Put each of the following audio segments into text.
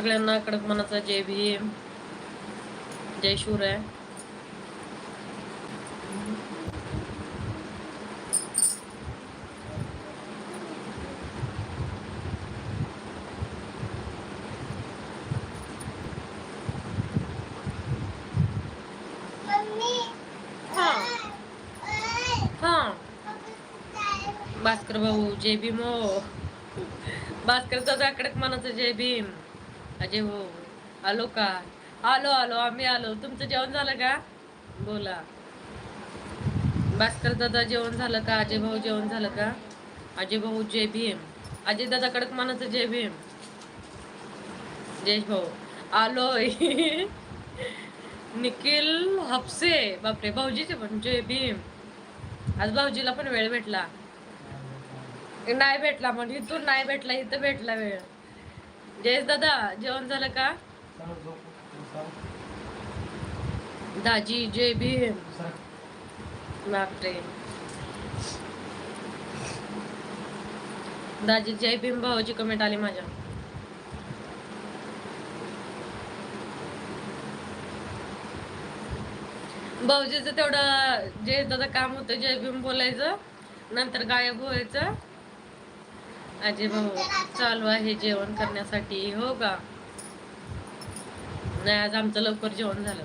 सगळ्यांना कडक मनाचा जय भीम जय शिवराय हा. हा. भास्कर भाऊ जय भीम हो. भास्कर दादा कडक मनाचं जय भीम. अजय हो. आलो का? आलो आलो. आम्ही आलो. तुमचं जेवण झालं का? बोला. भास्कर दादा जेवण झालं का? अजय भाऊ जेवण झालं का? अजय भाऊ जय भीम. अजय दादा कडक मानाचं जय भीम. जय भाऊ. आलोय. निखिल हापसे. बापरे भाऊजीचे पण. जय भीम. आज भाऊजीला पण वेळ भेटला. नाही भेटला म्हणजे इथून नाही भेटला इथं भेटला वेळ. जयेश दादा जेवण झालं का? दाजी जय भीम. बापरे. दाजी जय भीम भाऊची कमेंट आली माझ्या. भाऊजीचं तेवढं जे दादा काम होतं जय भीम बोलायचं नंतर गायब व्हायचं. आजी भाऊ चालू आहे जेवण करण्यासाठी. हो का? नाही आज आमचं लवकर जेवण झालं.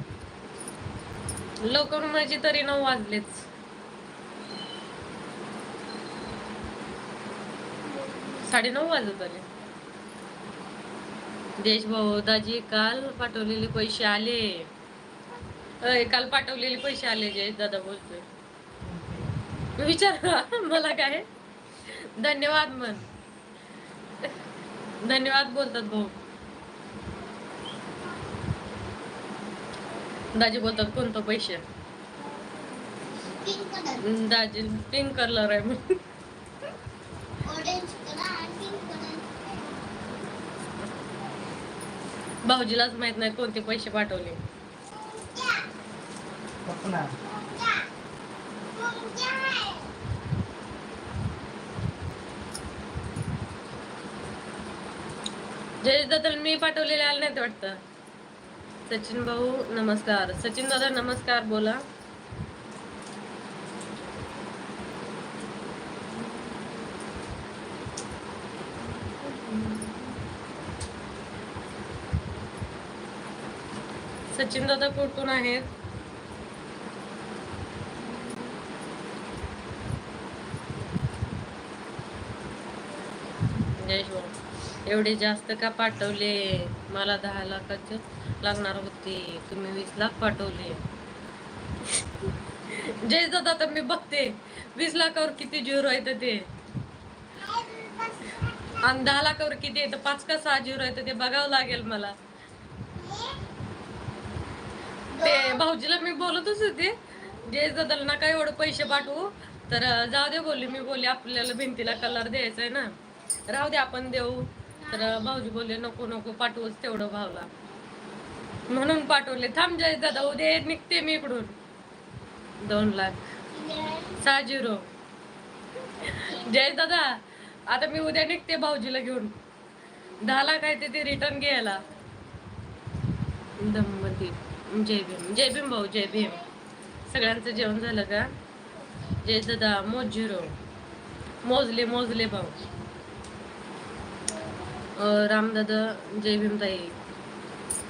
लवकर म्हणजे तरी नऊ वाजलेच. साडे नऊ वाजत आले. देश भाऊ दाजी काल पाठवलेले पैसे आले. अय, काल पाठवलेले पैसे आले जे दादा बोलतोय. विचार मला काय? धन्यवाद म्हण. धन्यवाद बोलतात भाऊ. दाजी बोलतात कोणतं पैसे? दाजी पिंक कलर आहे म्हणून. भाऊजीलाच माहीत नाही कोणते पैसे पाठवले. जयेश दादा मी पाठवलेले आले नाहीत वाटतं. सचिन भाऊ नमस्कार. सचिन दादा नमस्कार बोला. सचिन दादा कुठून आहेत? जय शिवा एवढे जास्त का पाठवले? मला दहा लाखाचे लागणार होते. तुम्ही वीस लाख पाठवले. जय दादा तर मी बघते. वीस लाखावर किती झिरो आहे ते. आणि दहा लाखावर किती येत पाच का सहा झिरो येतं ते बघावं लागेल मला. ते भाऊजीला मी बोलतच होते. जय दादाला काय एवढं पैसे पाठवू. तर जाऊ दे बोलली. मी बोलली आपल्याला भिंतीला कलर द्यायचा आहे ना. राहू दे आपण देऊ. तर भाऊजी बोलले नको नको पाठवूच तेवढं भावला म्हणून पाठवले थांब जय दादा उद्या निघते मी इकडून. दोन लाख. सहा झिरो. जय दादा आता मी उद्या निघते भाऊजीला घेऊन. दहा लाख आहे ते- ते रिटर्न घ्यायला. दमवती जय भीम जय भीम भाऊ जय भीम. सगळ्यांचं जेवण झालं का? जय दादा मोज झिरो. मोजले मोजले भाऊ. रामदादा जय भीम ताई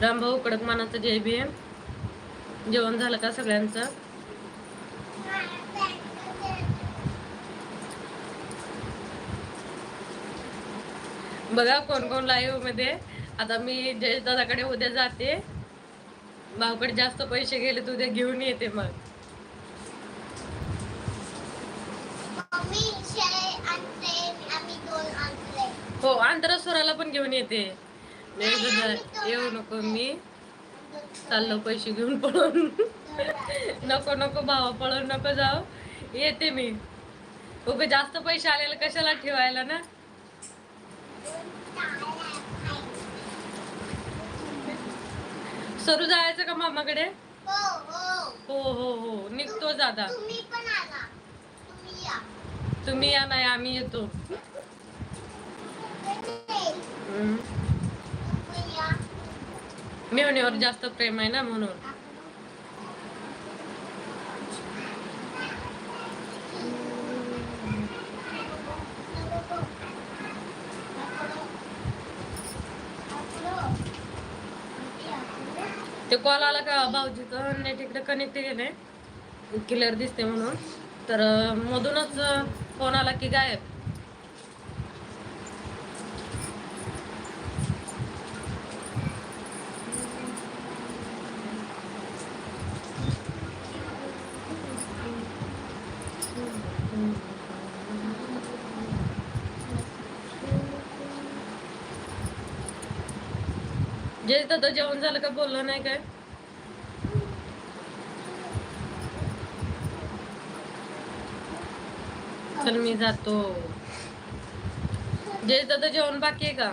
राम कडक मानाचं जय भीम. जेवण झालं का सगळ्यांचं? बघा कोण कोण लाईव्हमध्ये. आता मी जयदादाकडे उद्या जाते. भाऊकडे जास्त पैसे गेले तर उद्या घेऊन येते मग. हो आंतरस्वराला पण घेऊन येते. दादा येऊ नको मी. चाललो पैसे घेऊन पळून. नको नको भावा पळून नको जाऊ. येते मी. उभे जास्त पैसे आलेले कशाला ठेवायला ना? सरू जायचं का मामाकडे? हो हो. हो आता तुम्ही पण आला. तुम्ही या नाही आम्ही येतो. मेहणीवर जास्त प्रेम आहे ना म्हणून. ते कॉल आला का भाऊजीचं? नेट इकडे कनेक्ट केलंय क्लिअर दिसते म्हणून. तर मधूनच फोन आला की गायब. जे दादा जेवण झालं का बोललं नाही काय? चल मी जातो. जे दादा जेवण बाकी आहे का?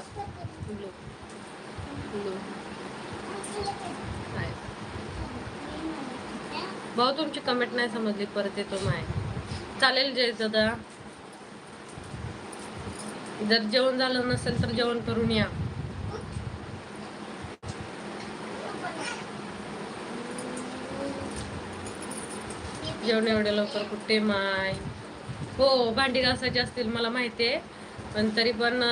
भाऊ तुमची कमेंट नाही समजली परत येतो माय. चालेल जय दादा. जर जेवण झालं नसेल तर जेवण करून या. जेवण एवढ्या लवकर कुठे? माय. हो भांडी घासायची असतील मला माहिती आहे. पण तरी पण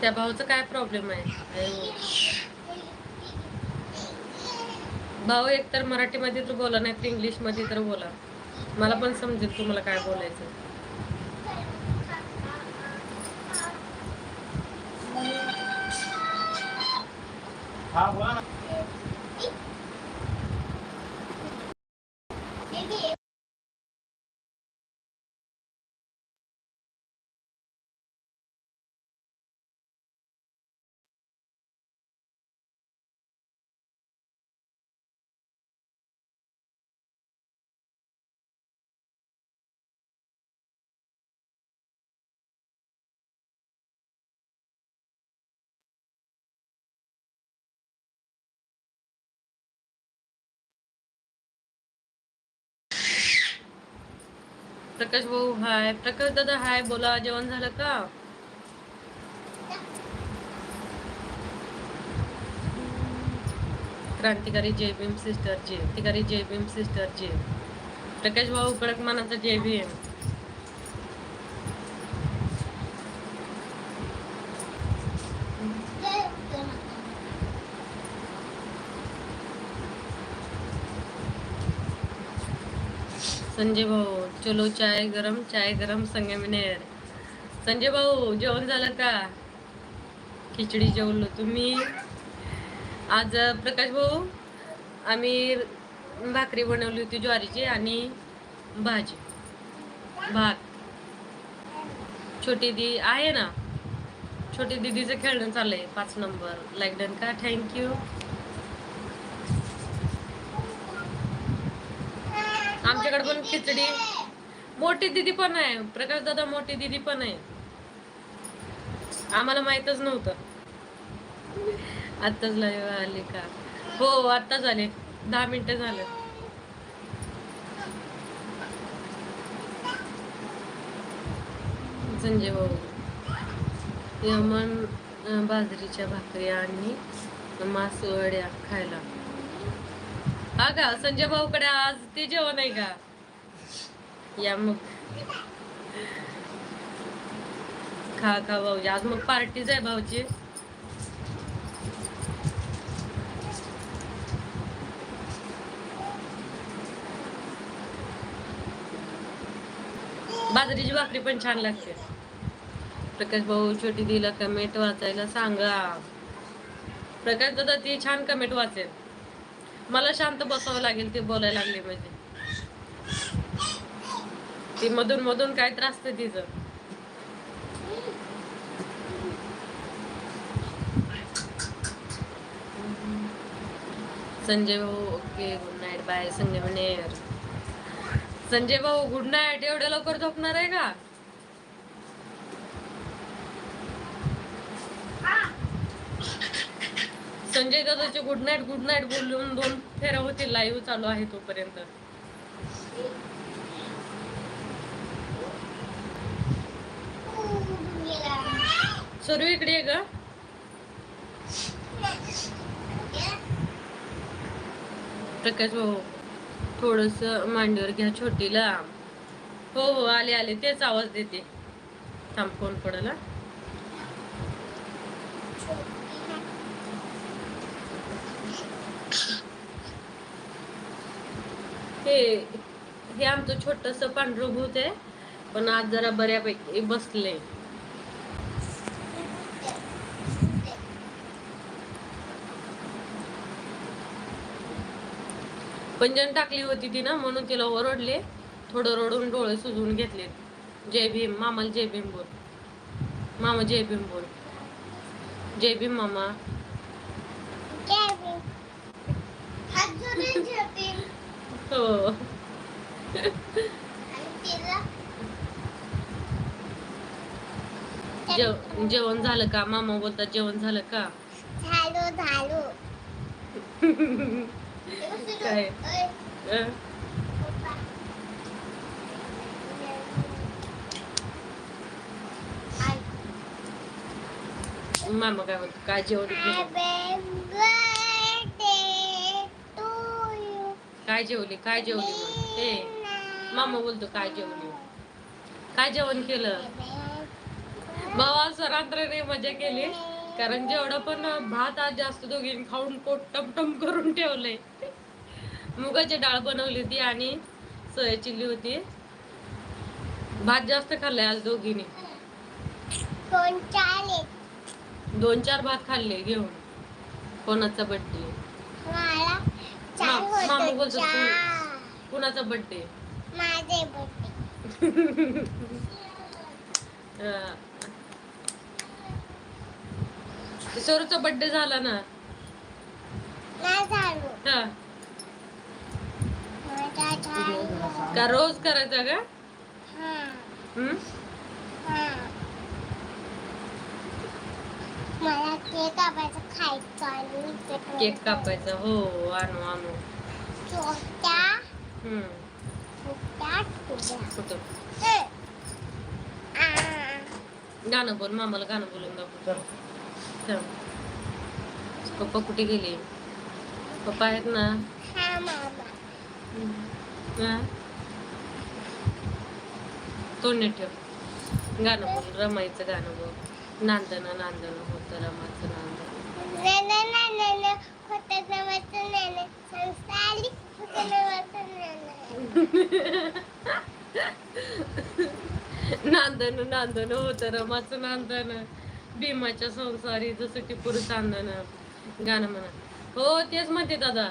त्या भाऊचा काय प्रॉब्लेम आहे? भाऊ हो. भाऊ एकतर मराठीमध्ये तर बोला नाही तर इंग्लिशमध्ये तर बोला. मला पण समजेल तुम्हाला काय बोलायचं. हा बोला ना. प्रकाश भाऊ हाय. प्रकाश दादा हाय बोला. जेवण झालं का? क्रांतिकारी जय भीम सिस्टर जे क्रांतिकारी जय भीम सिस्टर जे प्रकाश भाऊ कडक मानाचा जय भीम. संजय भाऊ चलो चाय गरम चाय गरम संगमनेर संजय भाऊ जेवण झालं का? खिचडी जेवलो तुम्ही. आज प्रकाश भाऊ आम्ही भाकरी बनवली होती ज्वारीची आणि भाजी. भात. छोटी दी आहे ना? छोटी दीदीचं खेळणं चाललंय पाच नंबर. लाईक डन का? थँक्यू आमच्याकडे पण खिचडी मोठी दिदी पण आहे. प्रकाश दादा मोठी दिदी पण आहे. आम्हाला माहितच नव्हतं. आत्ताच लाईव्ह आले का? हो आत्ताच आले. दहा मिनिटं झालं. संजय भाऊ यमन बाजरीच्या भाकरी आणि मासवड्या खायला. हा का संजय भाऊकडे आज ते जेवण आहे का? या मग. खा खा भाऊजी. आज मग पार्टीच आहे भाऊजी. बाजरीची भाकरी पण छान लागते. प्रकाश भाऊ छोटी दिला कमेंट वाचायला सांगा. प्रकाश दादा ती छान कमेंट वाचेल. मला शांत बसावं लागेल ते बोलायला लागले म्हणजे ती मधून मधून काय त्रास तिचं. संजय भाऊ okay good night bye Sanjay म्हणे संजय भाऊ गुड नाईट एवढ्या लवकर झोपणार आहे का? संजय दादाचे गुड नाईट गुड नाईट बोलून दोन फेऱ्या होतील. लाईव्ह चालू आहे तोपर्यंत. सर्व इकडे आहे ग. प्रकाश भाऊ थोडस मांडीवर घ्या छोटीला. हो हो आले आले तेच आवाज देते. थांब फोन पडेल हे. हे आमचं छोटस पांढरभूत आहे पण आज जरा बऱ्यापैकी बसले. पंजन टाकली होती ती ना म्हणून तिला ओरडले. थोडं रडून डोळे सुजवून घेतले. जय भीम मामाला जय भीम बोल. मामा जय भीम बोल. जय भीम मामा. हो. जेव- जेवण झालं का? मामा बोलतात जेवण झालं का? झालो झालो. काय? मामा काय म्हणतो? काय जेवण काय जेवली? काय जेवली मग? ए मामा बोलतो काय जेवली? काय जेवण केलं? भावा सरांत्राने मजा केली. कारण जेवढं पण भात आज जास्त दोघींनी खाऊन पोट टमटम करून ठेवलंय. मुगाची डाळ बनवली होती आणि सोया चिल्ली होती. भात जास्त खाल्लाय आज दोघींनी. दोन चार भात खाल्ले घेऊन. कोणाचा मामा बोलतो. चार. कुणाचा बर्थडे सरूचा बर्थडे झाला ना नाही झालो हा माझा झालो का रोज करायचा का? हम्म? मला केक कापायचं खायचं आणि केक कापायचा हो आणू आणू. छोट्या हम्म. छोट्या तुझ्या कुठं? गाणं बोल मामाला गाणं बोलून दाखव. चल. पप्पा कुठे गेले? पप्पा आहेत ना? हा मामा. तोंड ठेव. गाणं बोल रमाईचं गाणं बोल. नांदन नांदन होतं रमाचं नांदन नेने नेने ने होतं रमाचं नांदन भीमाच्या संसारी जसं टिपूर चांदन गाणं म्हणा. हो तेच म्हणते दादा.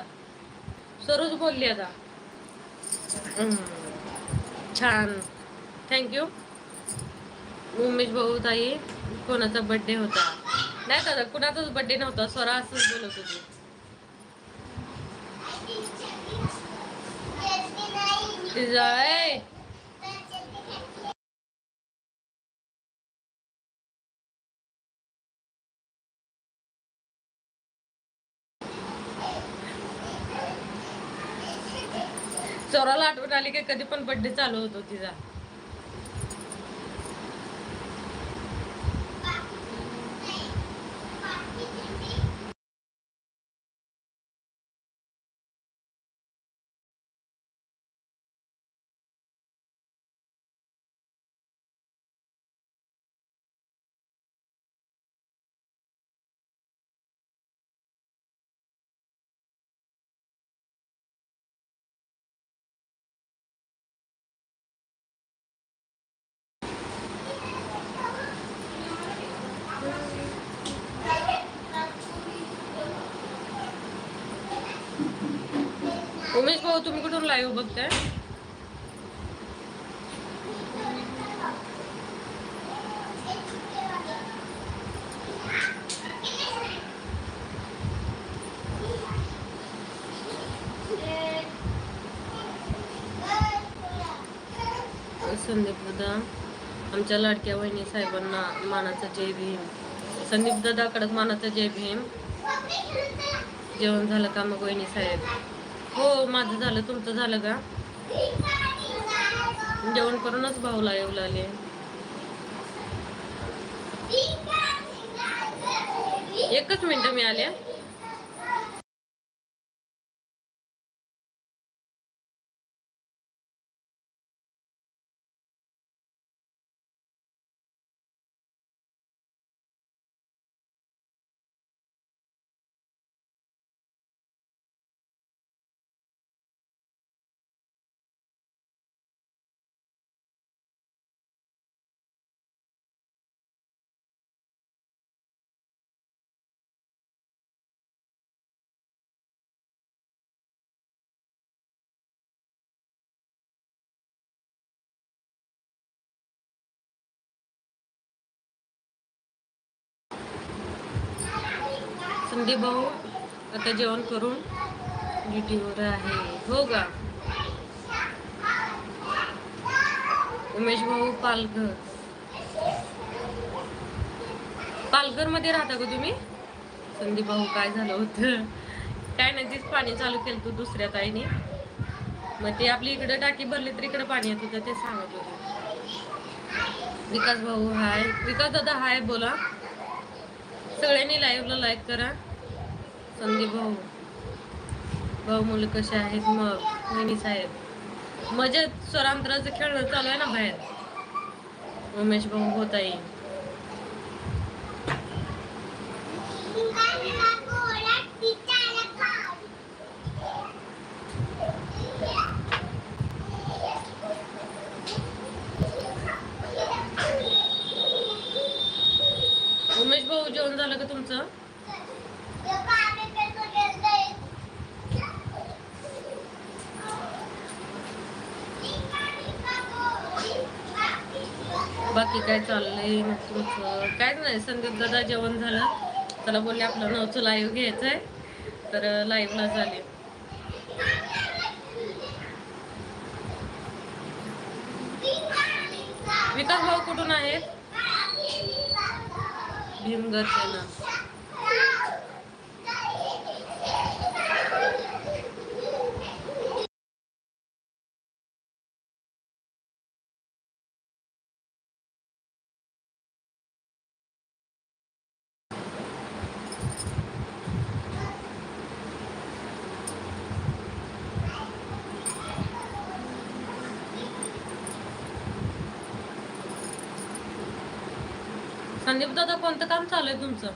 सरोज बोलली आता. छान. थँक्यू उमेश भाऊ ताई कोणाचा बर्थडे होता? नाही दादा कुणाचाच बर्थडे नव्हता स्वरा असंच बोलत होती. तिचा चोराला आठवण आली की कधी पण बर्थडे चालू होतो तिचा. उमेश भाऊ तुम्ही कुठून लाईव्ह बघताय? संदीप दादा आमच्या लाडक्या वहिनी साहेबांना मानाचा जय भीम. संदीप दादा कडक मानाचा जय भीम. जेवण झालं का मग वहिनी साहेब? हो माझं झालं तुमचं झालं का? जेवण करूनच भाऊला येऊ लागले. एकच मिनिट मी आले. संदीप भाऊ आता जेवण करून ड्युटीवर आहे. हो का? उमेश भाऊ पालघर. पालघरमध्ये राहता का तुम्ही? संदीप भाऊ काय झालं होतं? काय नाही तीच पाणी चालू केलं तू दुसऱ्या ताईने. मग ते आपली इकडे टाकी भरली तर इकडे पाणी येत होतं ते सांगत होते. विकास भाऊ हाय. विकास दादा हाय बोला. सगळ्यांनी लाईव्हला लाईक करा. संदीप भाऊ. भाऊ मुलं कसे आहेत? मग वहिनी साहेब. मजेत स्वरांतराचं खेळणं चालू आहे ना बाहेर? उमेश भाऊ होत आहे उमेश भाऊ जेवण झालं का तुमचं? बाकी काय चाललंय मग तुमचं? काय नाही संदीप दादा जेवण झालं. त्याला बोलले आपलं नवचं लाईव्ह घ्यायचंय. तर लाईव्हला झाले. विकास भाऊ कुठून आहेत? Им до. संदीप दादा कोणतं काम चालू आहे तुमचं?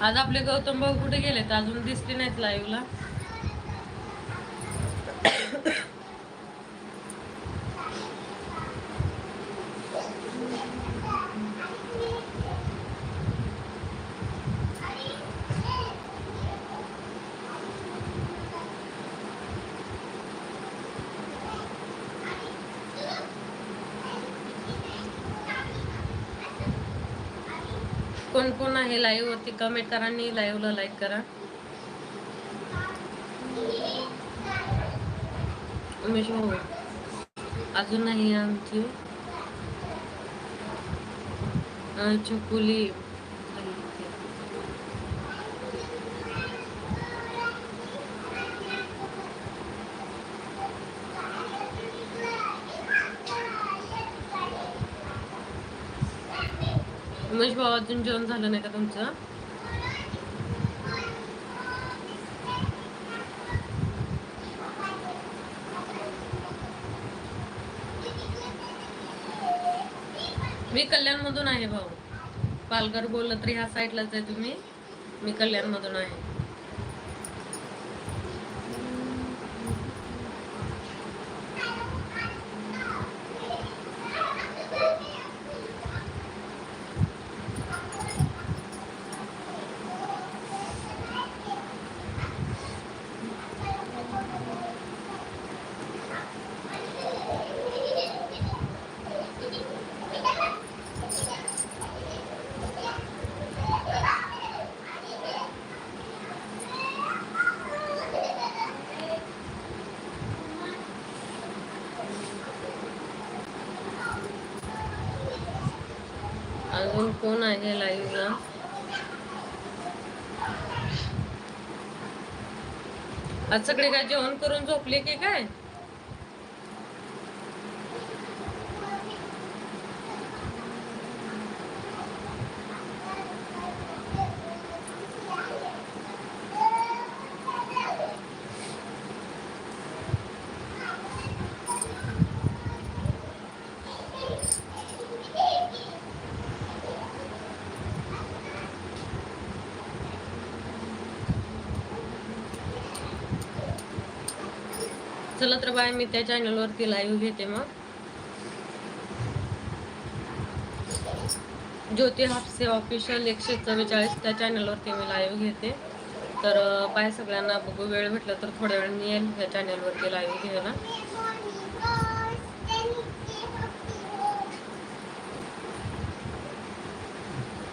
आज आपले गौतम भाऊ कुठे गेलेत? अजून दिसले नाहीत लाईव्हला कोण कोण आहे लाईव्ह वरती कमेंट करा आणि लाईव्हला लाईक करा. उमेश भाऊ अजून नाही आमची चुकुली. छकुली भाऊ अजून जेवण झालं नाही का तुमचं? मी कल्याण मधून आहे भाऊ. पालघर बोललं तरी ह्या साईडलाच आहे तुम्ही. मी कल्याण मधून आहे. अजून कोण आहे लाईव्हला आज सगळे काय जेवण करून झोपले की काय? चला तर बाय मी त्या चॅनलवरती लाईव्ह घेते मग. ज्योती हापसे ऑफिशियल एकशे चव्वेचाळीस त्या चॅनलवरती मी लाईव्ह घेते. तर बाय सगळ्यांना बघू वेळ भेटला तर थोड्या वेळ मी येईल त्या चॅनलवरती लाईव्ह घ्यायला